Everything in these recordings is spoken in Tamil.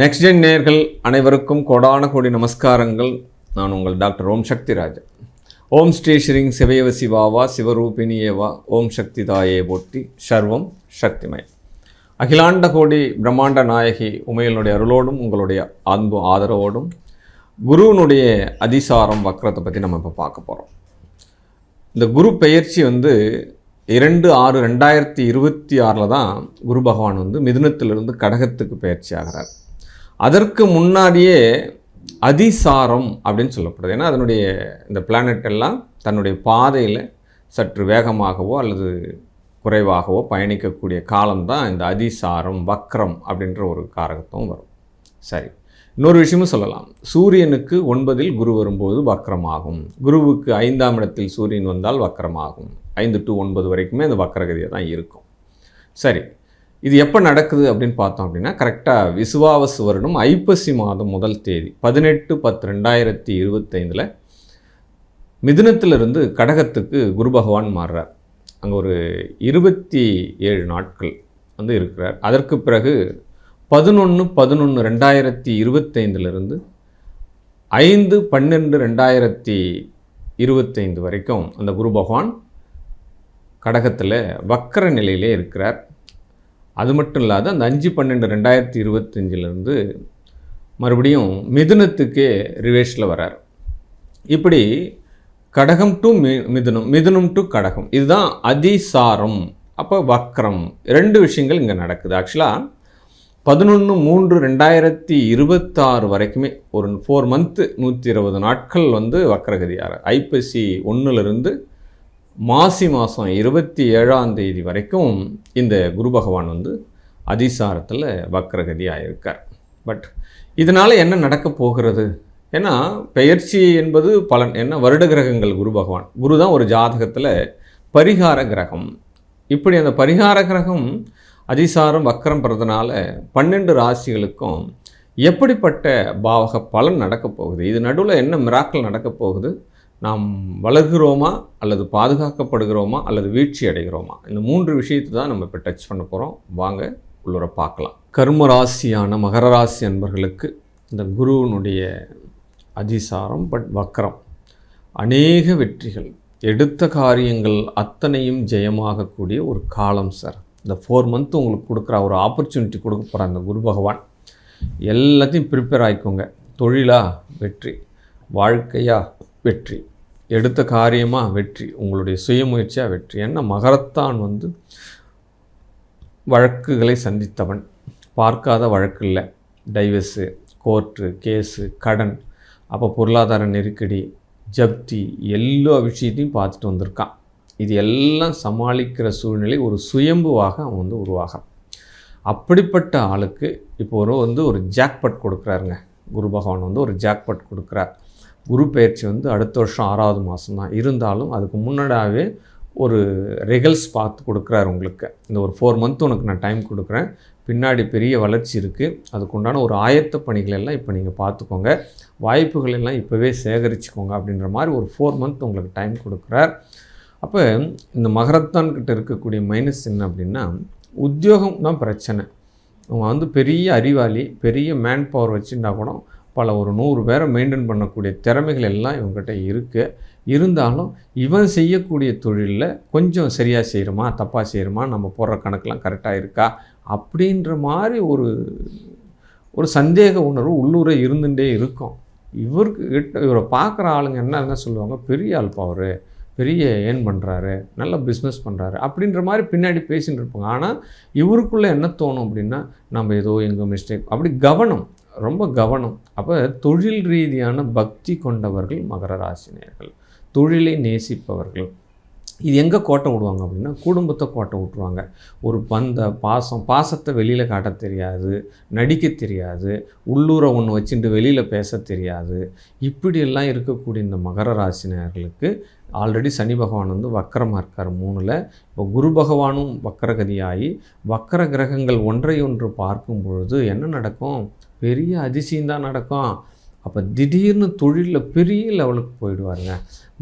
நெக்ஸ்ட் ஜென் நேர்கள் அனைவருக்கும் கொடான கோடி நமஸ்காரங்கள். நான் உங்கள் டாக்டர் ஓம் சக்தி ராஜா ஓம் ஸ்ரீ ஸ்ரீங் சிவயவ சிவாவா சிவரூபிணியேவா ஓம் சக்தி தாயே போட்டி சர்வம் சக்திமயம். அகிலாண்ட கோடி பிரம்மாண்ட நாயகி உமையனுடைய அருளோடும் உங்களுடைய அன்பு ஆதரவோடும் குருவினுடைய அதிசாரம் வக்ரத்தை பற்றி நம்ம இப்போ பார்க்க போகிறோம் இந்த குரு பெயர்ச்சி வந்து இரண்டு ஆறு ரெண்டாயிரத்தி இருபத்தி ஆறில் தான் குரு பகவான் வந்து மிதுனத்திலிருந்து கடகத்துக்கு பயிற்சி ஆகிறார். அதற்கு முன்னாடியே அதிசாரம் அப்படின்னு சொல்லப்படுது. ஏன்னா அதனுடைய இந்த பிளானட் எல்லாம் தன்னுடைய பாதையில் சற்று வேகமாகவோ அல்லது குறைவாகவோ பயணிக்கக்கூடிய காலம்தான் இந்த அதிசாரம் வக்ரம் அப்படின்ற ஒரு காரகத்தும் வரும். சரி. இன்னொரு விஷயமும் சொல்லலாம். சூரியனுக்கு ஒன்பதில் குரு வரும்போது வக்ரமாகும். குருவுக்கு ஐந்தாம் இடத்தில் சூரியன் வந்தால் வக்ரமாகும். ஐந்து டு ஒன்பது வரைக்குமே அந்த வக்ரகதியாக தான் இருக்கும். சரி. இது எப்போ நடக்குது அப்படின்னு பார்த்தோம் அப்படின்னா கரெக்டாக விசுவாவசு வருடம் ஐப்பசி மாதம் முதல் தேதி பதினெட்டு பத்து ரெண்டாயிரத்தி இருபத்தைந்தில் மிதுனத்திலிருந்து கடகத்துக்கு குரு பகவான் மாறுறார். அங்கே ஒரு இருபத்தி ஏழு நாட்கள் வந்து இருக்கிறார். அதற்கு பிறகு பதினொன்று பதினொன்று ரெண்டாயிரத்தி இருபத்தைந்துலேருந்து ஐந்து பன்னெண்டு ரெண்டாயிரத்தி இருபத்தைந்து வரைக்கும் அந்த குரு பகவான் கடகத்தில் வக்கர நிலையிலே இருக்கிறார். அது மட்டும் இல்லாத அந்த அஞ்சு பன்னெண்டு ரெண்டாயிரத்தி இருபத்தஞ்சிலேருந்து மறுபடியும் மிதுனத்துக்கே ரிவேஷில் வரார். இப்படி கடகம் டு மி மிதுனம் மிதுனம் டு கடகம். இதுதான் அதிசாரம் அப்போ வக்ரம். ரெண்டு விஷயங்கள் இங்கே நடக்குது. ஆக்சுவலாக பதினொன்று மூன்று ரெண்டாயிரத்தி இருபத்தாறு வரைக்குமே ஒரு ஃபோர் மந்த்து நூற்றி இருபது நாட்கள் வந்து வக்ரகதியார். ஐப்பசி ஒன்றுலேருந்து மாசி மாதம் இருபத்தி ஏழாம் தேதி வரைக்கும் இந்த குரு பகவான் வந்து அதிசாரத்தில் வக்ரகதியாக இருக்கார் பட் இதனால் என்ன நடக்க போகிறது? ஏன்னா பெயர்ச்சி என்பது பலன் என்ன வருட கிரகங்கள் குரு பகவான். குரு தான் ஒரு ஜாதகத்தில் பரிகார கிரகம். இப்படி அந்த பரிகார கிரகம் அதிசாரம் வக்கரம் பெறதுனால பன்னெண்டு ராசிகளுக்கும் எப்படிப்பட்ட பாவக பலன் நடக்கப் போகுது? இது நடுவில் என்ன மிராக்கள் நடக்கப் போகுது? நாம் வளர்கிறோமா அல்லது பாதுகாக்கப்படுகிறோமா அல்லது வீழ்ச்சி அடைகிறோமா? இந்த மூன்று விஷயத்தை தான் நம்ம இப்போ டச் பண்ண போகிறோம் வாங்க உள்ளுர பார்க்கலாம். கர்ம ராசியான மகர ராசி அன்பர்களுக்கு இந்த குருவினுடைய அதிசாரம் பட் வக்கரம் அநேக வெற்றிகள். எடுத்த காரியங்கள் அத்தனையும் ஜெயமாகக்கூடிய ஒரு காலம் சார் இந்த ஃபோர் மந்த் உங்களுக்கு கொடுக்குற ஒரு ஆப்பர்ச்சுனிட்டி கொடுக்க போகிற அந்த குரு பகவான். எல்லாத்தையும் ப்ரிப்பேர் ஆகிக்கோங்க தொழிலா வெற்றி. வாழ்க்கையா வெற்றி. எடுத்த காரியமாக வெற்றி உங்களுடைய சுயமுயற்சியாக வெற்றி. ஏன்னா மகரத்தான் வந்து வழக்குகளை சந்தித்தவன். பார்க்காத வழக்கு இல்லை. டைவர்ஸு கோர்ட்டு கேஸு கடன் அப்போ பொருளாதார நெருக்கடி ஜப்தி எல்லா விஷயத்தையும் பார்த்துட்டு வந்திருக்கான். இது எல்லாம் சமாளிக்கிற சூழ்நிலை ஒரு சுயம்புவாக அவன் வந்து உருவாகிறான். அப்படிப்பட்ட ஆளுக்கு இப்போ ஒரு வந்து ஒரு ஜாக்பட் கொடுக்குறாருங்க. குரு பகவான் வந்து ஒரு ஜாக்பட் கொடுக்குறார். குரு பயிற்சி வந்து அடுத்த வருஷம் ஆறாவது மாதம் தான் இருந்தாலும் அதுக்கு முன்னாடியாகவே ஒரு ரிகல்ஸ் பார்த்து கொடுக்குறாரு உங்களுக்கு. இந்த ஒரு ஃபோர் மந்த் உனக்கு நான் டைம் கொடுக்குறேன். பின்னாடி பெரிய வளர்ச்சி இருக்குது அதுக்குண்டான ஒரு ஆயத்த பணிகள் எல்லாம் இப்போ நீங்கள் பார்த்துக்கோங்க. வாய்ப்புகள் எல்லாம் இப்போவே சேகரிச்சுக்கோங்க அப்படின்ற மாதிரி ஒரு ஃபோர் மந்த் உங்களுக்கு டைம் கொடுக்குறார். அப்போ இந்த மகரத்தான்கிட்ட இருக்கக்கூடிய மைனஸ் என்ன அப்படின்னா உத்தியோகம் தான் பிரச்சனை. அவன் வந்து பெரிய அறிவாளி பெரிய மேன் பவர் வச்சுருந்தா கூட பல ஒரு நூறு பேரை மெயின்டைன் பண்ணக்கூடிய திறமைகள் எல்லாம் இவங்ககிட்ட இருக்குது இருந்தாலும் இவன் செய்யக்கூடிய தொழிலில் கொஞ்சம் சரியாக செய்கிறோமா தப்பாக செய்கிறோமா நம்ம போடுற கணக்கெலாம் கரெக்டாக இருக்கா? அப்படின்ற மாதிரி ஒரு ஒரு சந்தேக உணர்வு உள்ளூரே இருந்துகிட்டே இருக்கும். இவருக்கு கிட்ட இவரை பார்க்குற ஆளுங்க என்ன என்ன சொல்லுவாங்க? பெரிய ஆள் அவர். பெரிய ஏர்ன் பண்ணுறாரு நல்ல பிஸ்னஸ் பண்ணுறாரு அப்படின்ற மாதிரி பின்னாடி பேசின்னு இருப்பாங்க. ஆனால் இவருக்குள்ளே என்ன தோணும் அப்படின்னா நம்ம ஏதோ எங்கே மிஸ்டேக் அப்படி கவனம். ரொம்ப கவனம். அப்போ தொழில் ரீதியான பக்தி கொண்டவர்கள் மகர ராசினியர்கள். தொழிலை நேசிப்பவர்கள். இது எங்கே கோட்டை விடுவாங்க அப்படின்னா குடும்பத்தை கோட்டை விட்ருவாங்க ஒரு பந்த பாசம் பாசத்தை வெளியில் காட்ட தெரியாது நடிக்க தெரியாது உள்ளூரை ஒன்று வச்சுட்டு வெளியில் பேச தெரியாது. இப்படியெல்லாம் இருக்கக்கூடிய இந்த மகர ராசினியர்களுக்கு ஆல்ரெடி சனி பகவான் வந்து வக்கரமாக இருக்கார் மூணில். இப்போ குரு பகவானும் வக்கரகதியாகி வக்கர கிரகங்கள் ஒன்றை ஒன்று பார்க்கும் பொழுது என்ன நடக்கும்? பெரிய அதிசயம் தான் நடக்கும். அப்போ திடீர்னு தொழிலில் பெரிய லெவலுக்கு போயிடுவாருங்க.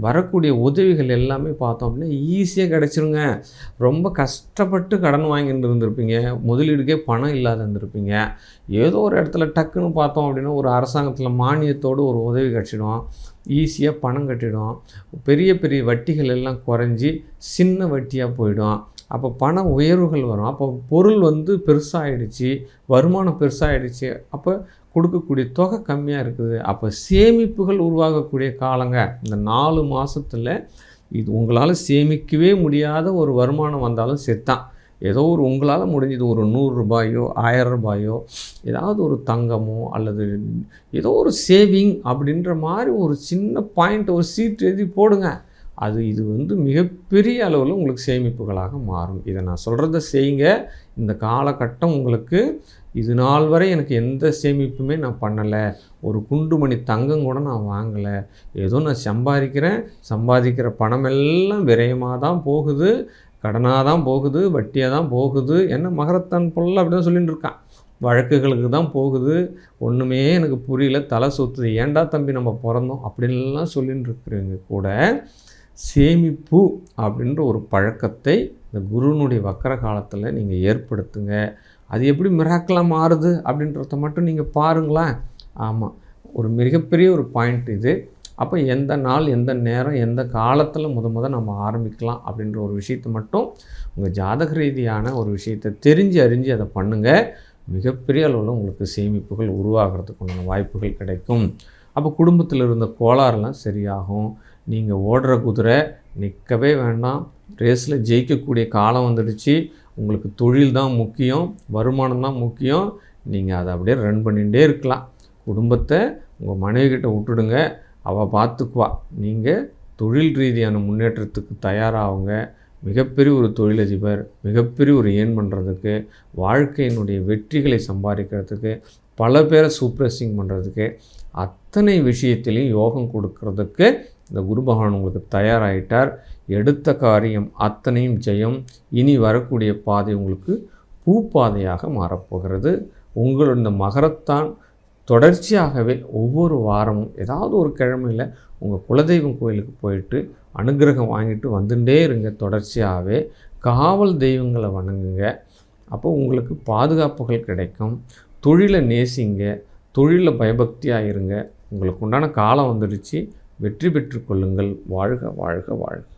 வரக்கூடிய உதவிகள் எல்லாமே பார்த்தோம் அப்படின்னா ஈஸியாக கிடச்சிருங்க. ரொம்ப கஷ்டப்பட்டு கடன் வாங்கிட்டு இருந்திருப்பீங்க. முதலீடுக்கே பணம் இல்லாத இருந்திருப்பீங்க. ஏதோ ஒரு இடத்துல டக்குன்னு பார்த்தோம் அப்படின்னா ஒரு அரசாங்கத்தில் மானியத்தோடு ஒரு உதவி கிடச்சிடும். ஈஸியாக பணம் கட்டிடும். பெரிய பெரிய வட்டிகள் எல்லாம் குறைஞ்சி சின்ன வட்டியாக போயிடும். அப்போ பண உயர்வுகள் வரும். அப்போ பொருள் வந்து பெருசாகிடுச்சு வருமானம் பெருசாகிடுச்சு அப்போ கொடுக்கக்கூடிய தொகை கம்மியாக இருக்குது. அப்போ சேமிப்புகள் உருவாகக்கூடிய காலங்க. இந்த நாலு மாதத்தில் இது உங்களால் சேமிக்கவே முடியாத ஒரு வருமானம் வந்தாலும் செத்தான். ஏதோ ஒரு உங்களால் முடிஞ்சது ஒரு நூறுரூபாயோ ஆயிரம் ரூபாயோ ஏதாவது ஒரு தங்கமோ அல்லது ஏதோ ஒரு சேவிங் அப்படின்ற மாதிரி ஒரு சின்ன பாயிண்ட் ஒரு சீட் எழுதி போடுங்க. அது இது வந்து மிகப்பெரிய அளவில் உங்களுக்கு சேமிப்புகளாக மாறும். இதை நான் சொல்கிறத செய்யுங்க. இந்த காலகட்டம் உங்களுக்கு இது நாள் வரை எனக்கு எந்த சேமிப்புமே நான் பண்ணலை. ஒரு குண்டுமணி தங்கம் கூட நான் வாங்கலை. ஏதோ நான் சம்பாதிக்கிறேன். சம்பாதிக்கிற பணமெல்லாம் விரயமாக தான் போகுது. கடனாக தான் போகுது. வட்டியாக தான் போகுது. என்ன மகரத்தான் பொருள் அப்படி தான் சொல்லிட்டு இருக்கான். வழக்குகளுக்கு தான் போகுது. ஒன்றுமே எனக்கு புரியல. தலை சுற்றுது ஏன்டா தம்பி நம்ம பிறந்தோம்? அப்படின்லாம் சொல்லிட்டு இருக்கிறவங்க கூட சேமிப்பு அப்படின்ற ஒரு பழக்கத்தை இந்த குருனுடைய வக்கர காலத்தில் நீங்கள் ஏற்படுத்துங்க. அது எப்படி மிராக்கலாக மாறுது அப்படின்றத மட்டும் நீங்கள் பாருங்களேன். ஆமாம் ஒரு மிகப்பெரிய ஒரு பாயிண்ட் இது. அப்போ எந்த நாள் எந்த நேரம் எந்த காலத்தில் முத முத நம்ம ஆரம்பிக்கலாம் அப்படின்ற ஒரு விஷயத்தை மட்டும் உங்கள் ஜாதக ரீதியான ஒரு விஷயத்தை தெரிஞ்சு அறிஞ்சு அதை பண்ணுங்கள் மிகப்பெரிய அளவில் உங்களுக்கு சேமிப்புகள் உருவாகிறதுக்குண்டான வாய்ப்புகள் கிடைக்கும். அப்போ குடும்பத்தில் இருந்த கோளாறுலாம் சரியாகும். நீங்கள் ஓடுற குதிரை நிற்கவே வேண்டாம். ரேஸில் ஜெயிக்கக்கூடிய காலம் வந்துடுச்சு. உங்களுக்கு தொழில் தான் முக்கியம் வருமானம் தான் முக்கியம். நீங்கள் அதை அப்படியே ரன் பண்ணிகிட்டே இருக்கலாம். குடும்பத்தை உங்கள் மனைவிக்கிட்ட விட்டுடுங்க. அவள் பார்த்துக்குவா நீங்கள் தொழில் ரீதியான முன்னேற்றத்துக்கு தயாராகுங்க மிகப்பெரிய ஒரு தொழிலதிபர் மிகப்பெரிய ஒரு ஏன் பண்ணுறதுக்கு வாழ்க்கையினுடைய வெற்றிகளை சம்பாதிக்கிறதுக்கு பல பேரை சூப்ரஸிங் பண்ணுறதுக்கு அத்தனை விஷயத்திலையும் யோகம் கொடுக்கறதுக்கு இந்த குரு பகவான் உங்களுக்கு தயாராகிட்டார் எடுத்த காரியம் அத்தனையும் ஜெயம். இனி வரக்கூடிய பாதை உங்களுக்கு பூப்பாதையாக மாறப்போகிறது. உங்களோட இந்த மகரத்தான் தொடர்ச்சியாகவே ஒவ்வொரு வாரமும் ஏதாவது ஒரு கிழமையில் உங்கள் குலதெய்வம் கோயிலுக்கு போயிட்டு அனுகிரகம் வாங்கிட்டு வந்துட்டே இருங்க தொடர்ச்சியாகவே. காவல் தெய்வங்களை வணங்குங்க. அப்போ உங்களுக்கு பாதுகாப்புகள் கிடைக்கும். தொழிலை நேசிங்க. தொழிலில் பயபக்தியாக இருங்க. உங்களுக்கு உண்டான காலம் வந்துடுச்சு. வெற்றி பெற்று கொள்ளுங்கள். வாழ்க வாழ்க வாழ்க.